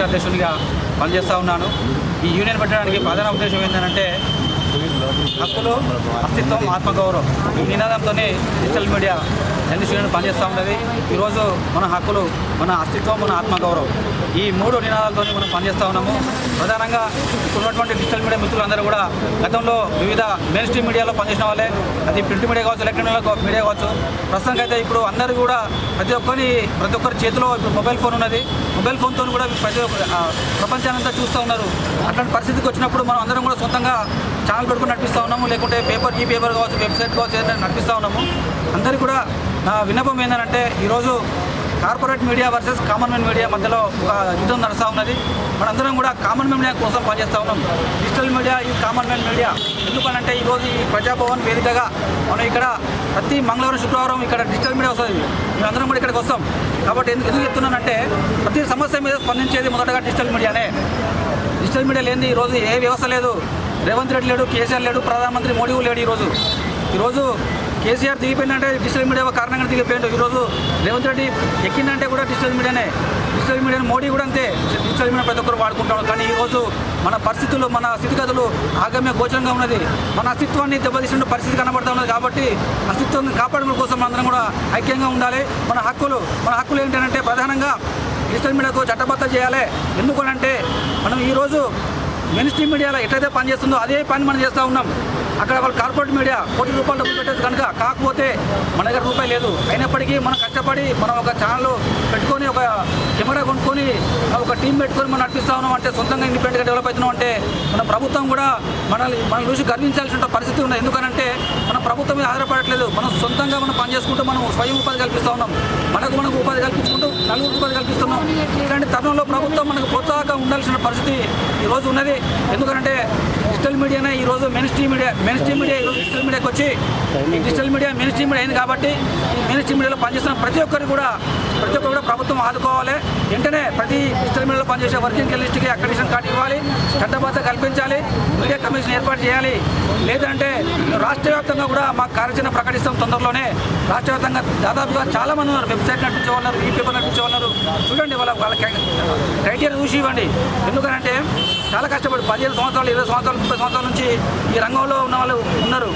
రాష్ట్ర అధ్యక్షునిగా పనిచేస్తూ ఉన్నాను. ఈ యూనియన్ పెట్టడానికి ప్రధాన ఉద్దేశం ఏంటంటే హక్కులు అస్తిత్వం ఆత్మగౌరవం. ఈ నినాదంతోనే డిజిటల్ మీడియా ఎన్ని యూనియన్ పనిచేస్తూ ఉన్నది. ఈరోజు మన హక్కులు మన అస్తిత్వం మన ఆత్మగౌరవం. ఈ మూడు నినాదాలతోనే మనం పనిచేస్తూ ఉన్నాము. ప్రధానంగా ఇప్పుడు ఉన్నటువంటి డిజిటల్ మీడియా మిత్రులందరూ కూడా గతంలో వివిధ మెయిన్ స్ట్రీమ్ మీడియాలో పనిచేసిన వాళ్ళే. అది ప్రింట్ మీడియా కావచ్చు ఎలక్ట్రానిక్ మీడియా కావచ్చు ప్రస్తుతానికి అయితే ఇప్పుడు అందరూ కూడా ప్రతి ఒక్కరి ప్రతి ఒక్కరి చేతిలో ఇప్పుడు మొబైల్ ఫోన్ ఉన్నది. మొబైల్ ఫోన్తో కూడా ప్రతి ప్రపంచానంతా చూస్తూ ఉన్నారు. అట్లాంటి పరిస్థితికి వచ్చినప్పుడు మనం అందరం కూడా సొంతంగా ఛానల్ పెట్టుకుని నడిపిస్తూ ఉన్నాము. లేకుంటే పేపర్ ఈ పేపర్ కావచ్చు వెబ్సైట్ కావచ్చు ఏదైనా నడిపిస్తూ ఉన్నాము. అందరికీ కూడా నా విన్నపం ఏంటంటే ఈరోజు corporate media versus common men media మధ్యలో ఒక యుద్ధం నడుస్తూ ఉన్నది. మనందరం కూడా కామన్ మ్యాన్ మీడియా కోసం పనిచేస్తూ ఉన్నాం. డిజిటల్ మీడియా ఈ కామన్ మెన్ మీడియా ఎందుకనంటే ఈరోజు ఈ ప్రజాభవన్ వేదికగా మనం ఇక్కడ ప్రతి మంగళవారం శుక్రవారం ఇక్కడ డిజిటల్ మీడియా వస్తుంది. మేమందరం కూడా ఇక్కడికి వస్తాం. కాబట్టి ఎందుకు ఎందుకు చెప్తున్నానంటే ప్రతి సమస్య మీద స్పందించేది మొదటగా డిజిటల్ మీడియానే. డిజిటల్ మీడియా లేని ఈరోజు ఏ వ్యవస్థ లేదు. రేవంత్ రెడ్డి లేడు కేసీఆర్ లేడు ప్రధానమంత్రి మోడీ కూడా లేడు ఈరోజు. ఈరోజు కేసీఆర్ దిగిపోయిందంటే డిజిటల్ మీడియా కారణంగా దిగిపోయిండు. ఈరోజు రేవంత్ రెడ్డి ఎక్కిందంటే కూడా డిజిటల్ మీడియానే. డిజిటల్ మీడియా మోడీ కూడా అంతే. డిజిటల్ మీడియా ప్రతి ఒక్కరు వాడుకుంటాడు కానీ ఈరోజు మన పరిస్థితులు మన స్థితిగతులు ఆగమ్య గోచరంగా ఉన్నది. మన అస్తిత్వాన్ని దెబ్బతీసిన పరిస్థితి కనబడుతూ ఉన్నది కాబట్టి అస్తిత్వాన్ని కాపాడడం కోసం మనందరం కూడా ఐక్యంగా ఉండాలి. మన హక్కులు మన హక్కులు ఏంటంటే ప్రధానంగా డిజిటల్ మీడియాకు చట్టబద్ధ చేయాలి. ఎందుకనంటే మనం ఈరోజు మెయిన్ స్ట్రీమ్ మీడియాలో ఎట్లయితే పని చేస్తుందో అదే పని మనం చేస్తూ ఉన్నాం. అక్కడ వాళ్ళు కార్పొరేట్ మీడియా కోటి రూపాయలు డబ్బులు పెట్టేది కనుక కాకపోతే మన దగ్గర రూపాయి లేదు. అయినప్పటికీ మనం కష్టపడి మనం ఒక ఛానల్ పెట్టుకొని ఒక కెమెరా కొనుక్కొని ఒక టీం పెట్టుకొని మనం నడిపిస్తూ ఉన్నాం అంటే సొంతంగా ఇండిపెండెంట్గా డెవలప్ అవుతున్నాం అంటే మన ప్రభుత్వం కూడా మనల్ని మనల్ని చూసి గర్వించాల్సిన పరిస్థితి ఉంది ఎందుకనంటే మన ప్రభుత్వం మీద ఆధారపడట్లేదు. మనం సొంతంగా మనం పని చేసుకుంటూ మనం స్వయం ఉపాధి కల్పిస్తూ ఉన్నాం. మనకు మనకు ఉపాధి కల్పించుకుంటూ నలుగురికి ఉపాధి కల్పిస్తున్నాం. ఇలాంటి తరుణంలో ప్రభుత్వం మనకు ప్రోత్సాహంగా ఉండాల్సిన పరిస్థితి ఈరోజు ఉన్నది. ఎందుకంటే డిజిటల్ మీడియానే ఈరోజు mainstream media mainstream media ఈరోజు వచ్చి డిజిటల్ మీడియా మినిస్ట్రీ మీడియా అయింది కాబట్టి ఈ మినిస్ట్రీ మీడియాలో పనిచేస్తున్న ప్రతి ఒక్కరు కూడా ప్రతి ఒక్కరు కూడా ప్రభుత్వం ఆదుకోవాలి. వెంటనే ప్రతి డిజిటల్ మీడియాలో పనిచేసే వర్కింగ్ జర్నలిస్ట్కి అక్రిడిషన్ కార్డు ఇవ్వాలి చట్టబద్ధ కల్పించాలి మీడియా కమిషన్ ఏర్పాటు చేయాలి. లేదంటే రాష్ట్ర వ్యాప్తంగా కూడా మా కార్యాచరణ ప్రకటిస్తాం తొందరలోనే. రాష్ట్ర వ్యాప్తంగా దాదాపుగా చాలా మంది ఉన్నారు. వెబ్సైట్ నడిపించే వాళ్ళు ఈ పేపర్ నడిపించే వాళ్ళు చూడండి వాళ్ళ వాళ్ళ క్రైటీరియా చూసి ఇవ్వండి. ఎందుకంటే చాలా కష్టపడి పదిహేను సంవత్సరాలు ఇరవై సంవత్సరాలు ముప్పై సంవత్సరాల నుంచి ఈ రంగంలో ఉన్న వాళ్ళు ఉన్నారు.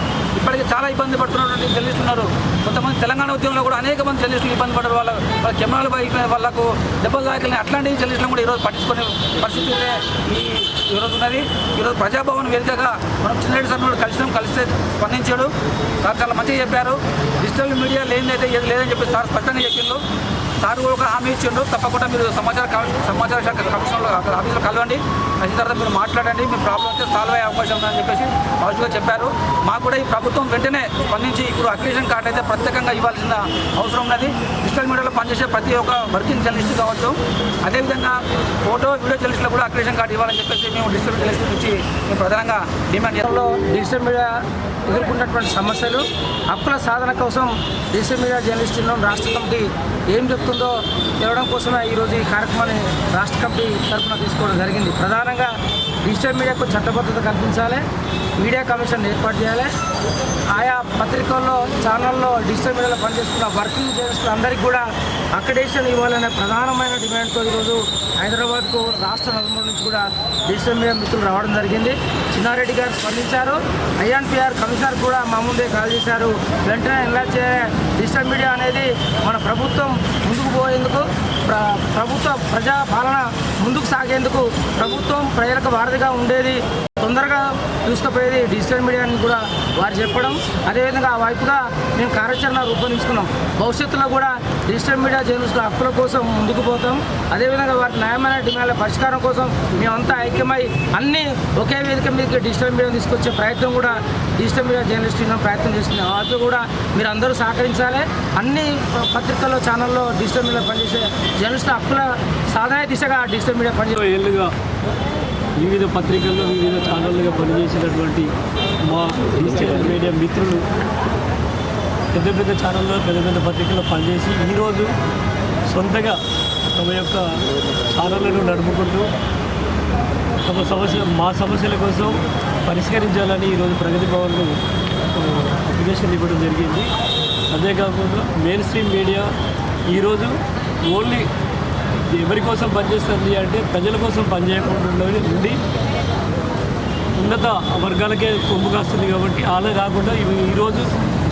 ఇప్పటికీ చాలా ఇబ్బంది పడుతున్నటువంటి జర్నలిస్టులు ఉన్నారు. కొంతమంది తెలంగాణ ఉద్యమంలో కూడా అనేక మంది జర్నలిస్టులు ఇబ్బంది పడ్డారు. వాళ్ళ వాళ్ళ కెమెరాలు పైపోయిన వాళ్ళకు దెబ్బలు తాకిన అట్లాంటి జర్నలిస్టులు కూడా ఈరోజు పట్టించుకునే పరిస్థితి ఈ ఈరోజు ఉన్నది. ఈరోజు ప్రజాభవన్ వేదికగా మనం చిన్నరెడ్డి సార్ కూడా కలిసినాం. కలిస్తే స్పందించాడు. సార్ చాలా మంచిగా చెప్పారు. డిజిటల్ మీడియా లేనిదైతే ఏది లేదని చెప్పి సార్ స్పష్టంగా చెప్పిండు. సార్ కూడా ఒక హామీ ఇచ్చిండు తప్పకుండా మీరు సమాచార సమాచార శాఖ కమిషన్లో అక్కడ ఆఫీస్లో కలవండి. అయిన తర్వాత మీరు మాట్లాడండి. మీ ప్రాబ్లం అయితే సాల్వ్ అయ్యే అవకాశం ఉందని చెప్పేసి పాజిటివ్గా చెప్పారు. మాకు కూడా ఈ ప్రభుత్వం వెంటనే స్పందించి ఇప్పుడు అక్రిడిషన్ కార్డు అయితే ప్రత్యేకంగా ఇవ్వాల్సిన అవసరం ఉన్నది. డిజిటల్ మీడియాలో పనిచేసే ప్రతి ఒక్క వర్కింగ్ జర్నలిస్ట్ కావచ్చు. అదేవిధంగా ఫోటో వీడియో జర్నలిస్టులు కూడా అక్రిడిషన్ కార్డు ఇవ్వాలని చెప్పేసి మేము డిజిటల్ జర్నలిస్ట్ నుంచి మేము ప్రధానంగా డిమాండ్ చేస్తాం డిజిటల్ మీడియా ఎదుర్కొన్నటువంటి సమస్యలు హక్కుల సాధన కోసం డిజిటల్ మీడియా జర్నలిస్ట్ యూనియన్ రాష్ట్ర కమిటీ ఏం చెప్తుందో తెలవడం కోసమే ఈరోజు ఈ కార్యక్రమాన్ని రాష్ట్ర కమిటీ తరఫున తీసుకోవడం జరిగింది. ప్రధానంగా డిజిటల్ మీడియాకు చట్టబద్ధత కల్పించాలి మీడియా కమిషన్ ఏర్పాటు చేయాలి. ఆయా పత్రికల్లో ఛానల్లో డిజిటల్ మీడియాలో పనిచేస్తున్న వర్కింగ్ జర్నలిస్టులు అందరికీ కూడా అక్రిడేషన్ ఇవ్వాలనే ప్రధానమైన డిమాండ్తో ఈరోజు హైదరాబాద్కు రాష్ట్ర నలుమూల నుంచి కూడా డిజిటల్ మీడియా మిత్రులు రావడం జరిగింది. చిన్నారెడ్డి గారు స్పందించారు. ఐఎన్పిఆర్ ఆఫీసర్ కూడా మా ముందే కాల్ చేశారు. వెంటనే ఎలా డిజిటల్ మీడియా అనేది మన ప్రభుత్వం ముందుకు పోయేందుకు ప్రభుత్వ ప్రజా పాలన ముందుకు సాగేందుకు ప్రభుత్వం ప్రజలకు వారధిగా ఉండేది. తొందరగా చూసుకుపోయేది డిజిటల్ మీడియాని కూడా వారు చెప్పడం. అదేవిధంగా ఆ వైపుగా మేము కార్యాచరణ రూపొందించుకున్నాం. భవిష్యత్తులో కూడా డిజిటల్ మీడియా జర్నలిస్టుల హక్కుల కోసం ముందుకు పోతాం. అదేవిధంగా వారి న్యాయమైన డిమాండ్ల పరిష్కారం కోసం మేమంతా ఐక్యమై అన్ని ఒకే వేదిక మీదకి డిజిటల్ మీడియా తీసుకొచ్చే ప్రయత్నం కూడా డిజిటల్ మీడియా జర్నలిస్ట్ యూనియన్ ప్రయత్నం చేస్తుంది. ఆ కూడా మీరు అందరూ సహకరించాలి. అన్ని పత్రికల్లో ఛానల్లో డిజిటల్ మీడియా పనిచేసే జర్నలిస్ట్ హక్కుల సాధన దిశగా డిజిటల్ మీడియా పనిచే ఏళ్ళుగా వివిధ పత్రికల్లో వివిధ ఛానళ్ళుగా పనిచేసినటువంటి మా డిజిటల్ మీడియా మిత్రులు పెద్ద పెద్ద ఛానల్లో పెద్ద పెద్ద పత్రికల్లో పనిచేసి ఈరోజు సొంతగా తమ యొక్క ఛానళ్ళను నడుపుకుంటూ తమ సమస్య మా సమస్యల కోసం పరిష్కరించాలని ఈరోజు ప్రగతి భవన్ను అప్లికేషన్ ఇవ్వడం జరిగింది. అదే కాకుండా మెయిన్ స్ట్రీమ్ మీడియా ఈరోజు ఓన్లీ ఎవరి కోసం పనిచేస్తుంది అంటే ప్రజల కోసం పనిచేయకుండా ఉండి- ఉన్నత వర్గాలకే కొమ్ము కాస్తుంది కాబట్టి అలా కాకుండా ఈరోజు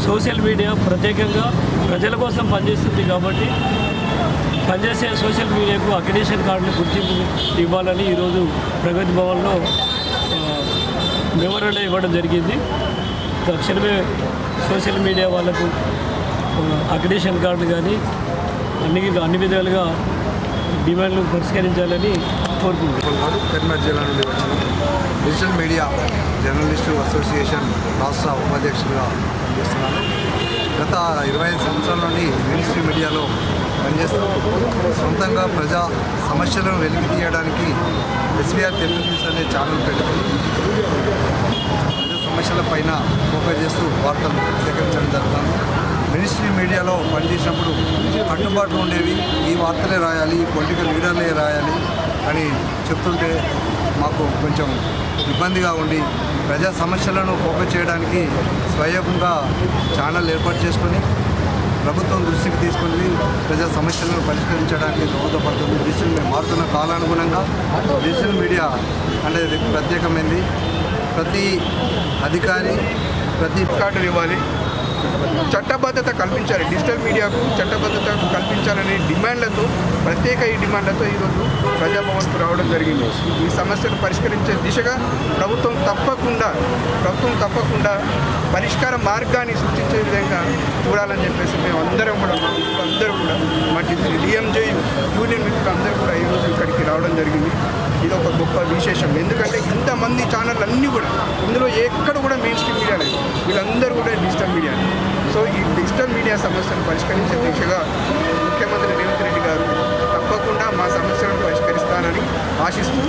సోషల్ మీడియా ప్రత్యేకంగా ప్రజల కోసం పనిచేస్తుంది కాబట్టి పనిచేసే సోషల్ మీడియాకు అక్రిడేషన్ కార్డులు గుర్తింపు ఇవ్వాలని ఈరోజు ప్రగతి భవన్లో వివరణ ఇవ్వడం జరిగింది. తక్షణమే సోషల్ మీడియా వాళ్ళకు అక్రిడేషన్ కార్డు కానీ అన్ని అన్ని విధాలుగా డిమాండ్లు పరిష్కరించాలని కోరుకుంటున్నాను కరీంనగర్ జిల్లా నుండి వచ్చిన డిజిటల్ మీడియా జర్నలిస్టు అసోసియేషన్ రాష్ట్ర ఉపాధ్యక్షుడిగా పనిచేస్తున్నాను గత ఇరవై ఐదు సంవత్సరాల నుండి మీడియాలో పనిచేస్తూ సొంతంగా ప్రజా సమస్యలను వెలికి తీయడానికి ఎస్వీఆర్ తెలుగు న్యూస్ అనే ఛానల్ పెట్టుకుని ప్రజా సమస్యల పైన ఫోకస్ చేస్తూ వార్తలు సేకరించడం జరుగుతుంది. మినిస్ట్రీ మీడియాలో పనిచేసినప్పుడు కట్టుబాట్లు ఉండేవి. ఈ వార్తలే రాయాలి ఈ పొలిటికల్ లీడర్లే రాయాలి అని చెప్తుంటే మాకు కొంచెం ఇబ్బందిగా ఉండి ప్రజా సమస్యలను ఫోకస్ చేయడానికి స్వయంగా ఛానల్ ఏర్పాటు చేసుకొని ప్రభుత్వం దృష్టికి తీసుకుని ప్రజా సమస్యలను పరిష్కరించడానికి దోహదపడుతుంది డిజిటల్ మారుతున్న కాలానుగుణంగా డిజిటల్ మీడియా అనేది ప్రత్యేకమైంది. ప్రతి అధికారి ప్రతి కార్డులు ఇవ్వాలి. చట్టబద్ధత కల్పించాలి. డిజిటల్ మీడియాకు చట్టబద్ధత కల్పించాలనే డిమాండ్లతో ప్రత్యేక ఈ డిమాండ్లతో ఈరోజు ప్రజాభవన్కు రావడం జరిగింది. ఈ సమస్యను పరిష్కరించే దిశగా ప్రభుత్వం తప్పకుండా ప్రభుత్వం తప్పకుండా పరిష్కార మార్గాన్ని సూచించే విధంగా చూడాలని చెప్పేసి మేము అందరం కూడా మా మిత్రులందరూ కూడా మా డిఎంజే యూనియన్ మిత్రులందరూ కూడా ఈరోజు ఇక్కడికి రావడం జరిగింది. ఇది ఒక గొప్ప విశేషం. ఎందుకంటే ఇంతమంది ఛానల్ అన్నీ కూడా ఇందులో ఎక్కడ కూడా మెయిన్ స్ట్రీమ్ మీడియా లేదు. వీళ్ళందరూ కూడా డిజిటల్ మీడియా సో ఈ డిజిటల్ మీడియా సమస్యను పరిష్కరించే దిశగా ముఖ్యమంత్రి రేవంత్ రెడ్డి గారు తప్పకుండా మా సమస్యలను పరిష్కరిస్తానని ఆశిస్తూ